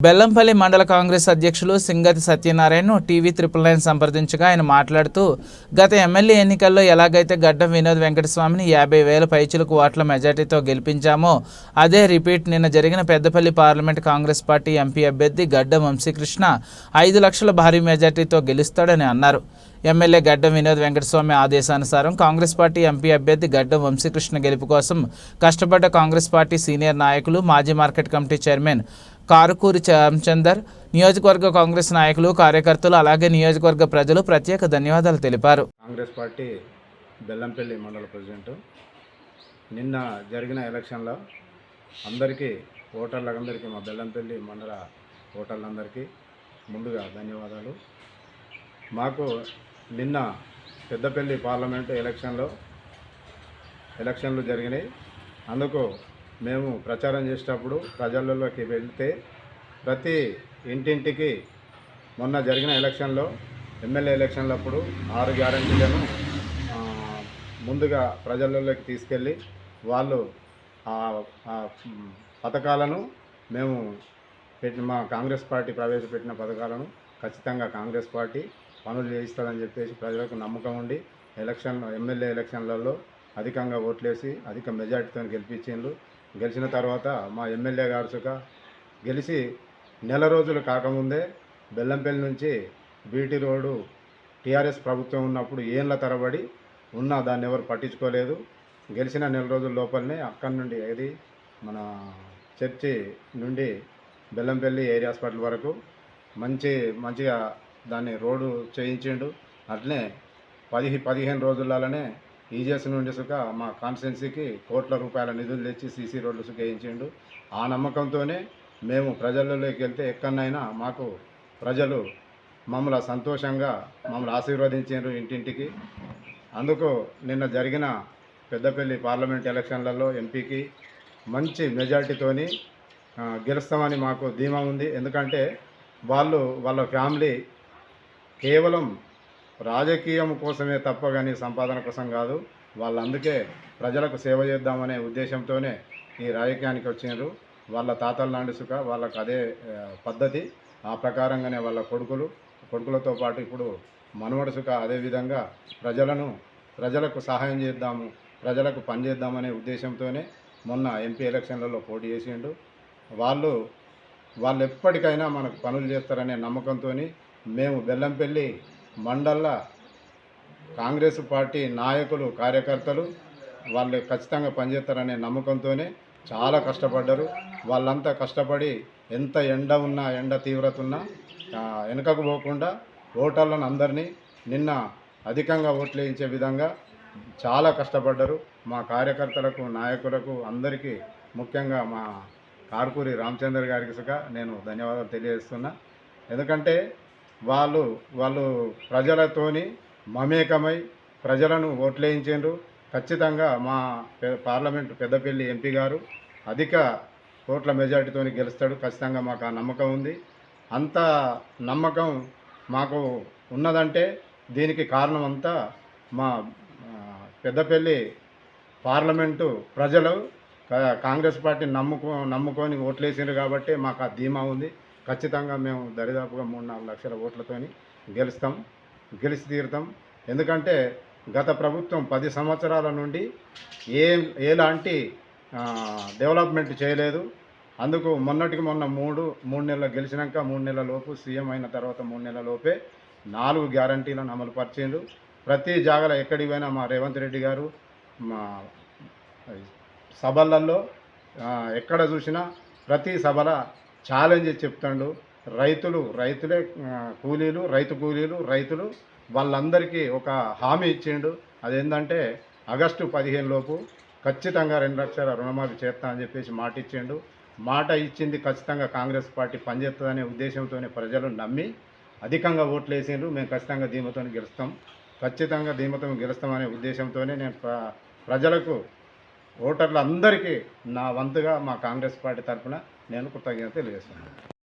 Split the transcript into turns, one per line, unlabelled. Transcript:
బెల్లంపల్లి మండల కాంగ్రెస్ అధ్యక్షులు Singati Satyanarayana TV triple nine సంప్రదించగా ఆయన మాట్లాడుతూ గత ఎమ్మెల్యే ఎన్నికల్లో ఎలాగైతే గడ్డం వినోద్ వెంకటస్వామిని యాభై వేల పైచులకు ఓట్ల మెజార్టీతో గెలిపించామో అదే రిపీట్ నిన్న జరిగిన Peddapalli parliament Congress party MP అభ్యర్థి గడ్డం వంశీకృష్ణ ఐదు లక్షల భారీ మెజార్టీతో గెలుస్తాడని అన్నారు. ఎమ్మెల్యే గడ్డం వినోద్ వెంకటస్వామి ఆదేశానుసారం కాంగ్రెస్ పార్టీ ఎంపీ అభ్యర్థి గడ్డం వంశీకృష్ణ గెలుపు కోసం కష్టపడ్డ కాంగ్రెస్ పార్టీ సీనియర్ నాయకులు మాజీ market committee chairman Karukuri Ramachander నియోజకవర్గ కాంగ్రెస్ నాయకులు కార్యకర్తలు అలాగే నియోజకవర్గ ప్రజలు ప్రత్యేక ధన్యవాదాలు తెలిపారు.
కాంగ్రెస్ పార్టీ బెల్లంపల్లి మండల ప్రెసిడెంట్. నిన్న జరిగిన ఎలక్షన్లో అందరికీ ఓటర్లందరికీ మా బెల్లంపల్లి మండల ఓటర్లందరికీ ముందుగా ధన్యవాదాలు. మాకు నిన్న పెద్దపల్లి పార్లమెంటు ఎలక్షన్లో ఎలక్షన్లు జరిగినాయి. అందుకు మేము ప్రచారం చేసేటప్పుడు ప్రజలలోకి వెళ్తే ప్రతి ఇంటింటికి మొన్న జరిగిన ఎలక్షన్లో ఎమ్మెల్యే ఎలక్షన్లప్పుడు ఆరు గ్యారంటీలను ముందుగా ప్రజలలోకి తీసుకెళ్ళి వాళ్ళు ఆ పథకాలను మేము పెట్టిన మా కాంగ్రెస్ పార్టీ ప్రవేశపెట్టిన పథకాలను ఖచ్చితంగా కాంగ్రెస్ పార్టీ పనులు చేయిస్తుందని చెప్పేసి ప్రజలకు నమ్మకం ఉండి ఎలక్షన్ ఎమ్మెల్యే ఎలక్షన్లలో అధికంగా ఓట్లేసి అధిక మెజార్టీతో గెలిపించిండ్రు. గెలిచిన తర్వాత మా ఎమ్మెల్యే గారుసుక గెలిచి నెల రోజులు కాకముందే బెల్లంపల్లి నుంచి బీటీ రోడ్డు టీఆర్ఎస్ ప్రభుత్వం ఉన్నప్పుడు ఏళ్ళ తరబడి ఉన్నా దాన్ని ఎవరు పట్టించుకోలేదు. గెలిచిన నెల రోజుల లోపలనే అక్కడి నుండి ఏది మన చర్చి నుండి బెల్లంపల్లి ఏరియా హాస్పిటల్ వరకు మంచి మంచిగా దాన్ని రోడ్డు చేయించిండు. అట్లనే పది పదిహేను రోజులలోనే ఈజీఎస్ నుండి సుఖ మా కాన్స్టిట్యున్సీకి కోట్ల రూపాయల నిధులు తెచ్చి సీసీ రోడ్లు సుఖ వేయించిండు ఆ నమ్మకంతోనే మేము ప్రజలలోకి వెళ్తే ఎక్కడైనా మాకు ప్రజలు మమ్మల్ని సంతోషంగా మమ్మల్ని ఆశీర్వదించారు ఇంటింటికి. అందుకు నిన్న జరిగిన పెద్దపల్లి పార్లమెంట్ ఎలక్షన్లలో ఎంపీకి మంచి మెజార్టీతోని గెలుస్తామని మాకు ధీమా ఉంది. ఎందుకంటే వాళ్ళు వాళ్ళ ఫ్యామిలీ కేవలం రాజకీయం కోసమే తప్ప కానీ సంపాదన కోసం కాదు. వాళ్ళు అందుకే ప్రజలకు సేవ చేద్దామనే ఉద్దేశంతోనే ఈ రాజకీయానికి వచ్చినారు వాళ్ళ తాతల నాండి సుఖ వాళ్ళకు అదే పద్ధతి. ఆ ప్రకారంగానే వాళ్ళ కొడుకులు కొడుకులతో పాటు ఇప్పుడు మనవడు సుఖ అదేవిధంగా ప్రజలను ప్రజలకు సహాయం చేద్దాము ప్రజలకు పనిచేద్దామనే ఉద్దేశంతోనే మొన్న ఎంపీ ఎలక్షన్లలో పోటీ చేసిండు. వాళ్ళు వాళ్ళు ఎప్పటికైనా మనకు పనులు చేస్తారనే నమ్మకంతో మేము బెల్లంపల్లి మండల కాంగ్రెస్ పార్టీ నాయకులు కార్యకర్తలు వాళ్ళు ఖచ్చితంగా పనిచేస్తారనే నమ్మకంతోనే చాలా కష్టపడ్డారు. వాళ్ళంతా కష్టపడి ఎంత ఎండ ఉన్నా ఎండ తీవ్రత ఉన్నా వెనుకకు పోకుండా ఓటర్లను అందరినీ నిన్న అధికంగా ఓట్లేయించే విధంగా చాలా కష్టపడ్డారు. మా కార్యకర్తలకు నాయకులకు అందరికీ ముఖ్యంగా మా కార్పూరి రామచంద్ర గారికి నేను ధన్యవాదాలు తెలియజేస్తున్నా. ఎందుకంటే వాళ్ళు వాళ్ళు ప్రజలతోని మమేకమై ప్రజలను ఓట్లేయించారు ఖచ్చితంగా మా పార్లమెంటు పెద్దపల్లి ఎంపీ గారు అధిక ఓట్ల మెజార్టీతో గెలుస్తాడు. ఖచ్చితంగా మాకు ఆ నమ్మకం ఉంది. అంత నమ్మకం మాకు ఉన్నదంటే దీనికి కారణం అంతా మా పెద్దపల్లి పార్లమెంటు ప్రజలు కాంగ్రెస్ పార్టీని నమ్ముకో నమ్ముకొని ఓట్లేసారు కాబట్టి మాకు ఆ ధీమా ఉంది. ఖచ్చితంగా మేము దరిదాపుగా మూడు నాలుగు లక్షల ఓట్లతోని గెలుస్తాం గెలిచి తీరుతాం. ఎందుకంటే గత ప్రభుత్వం పది సంవత్సరాల నుండి ఏ ఎలాంటి డెవలప్మెంట్ చేయలేదు. అందుకు మొన్నటికి మొన్న మూడు మూడు నెలలు గెలిచినాక మూడు నెలల లోపు సీఎం అయిన తర్వాత మూడు నెలల లోపే నాలుగు గ్యారంటీలను అమలు పరిచిండు ప్రతి జాగల ఎక్కడికి పోయినా మా రేవంత్ రెడ్డి గారు మా సభలలో ఎక్కడ చూసినా ప్రతి సభల ఛాలెంజ్ చెప్తాడు. రైతులు రైతులే కూలీలు రైతు కూలీలు రైతులు వాళ్ళందరికీ ఒక హామీ ఇచ్చిండు. అదేంటంటే ఆగస్టు పదిహేను లోపు ఖచ్చితంగా రెండు లక్షల రుణమాఫీ చేస్తా అని చెప్పేసి మాట ఇచ్చిండు. మాట ఇచ్చింది ఖచ్చితంగా కాంగ్రెస్ పార్టీ పనిచేస్తుందనే ఉద్దేశంతోనే ప్రజలు నమ్మి అధికంగా ఓట్లు వేసిండ్రు. మేము ఖచ్చితంగా ధీమతో గెలుస్తాం. ఖచ్చితంగా ధీమతో గెలుస్తామనే ఉద్దేశంతోనే నేను ప్ర- ప్రజలకు ఓటర్లు అందరికీ నా వంతుగా మా కాంగ్రెస్ పార్టీ తరఫున నేను కృతజ్ఞత తెలియజేస్తున్నాను.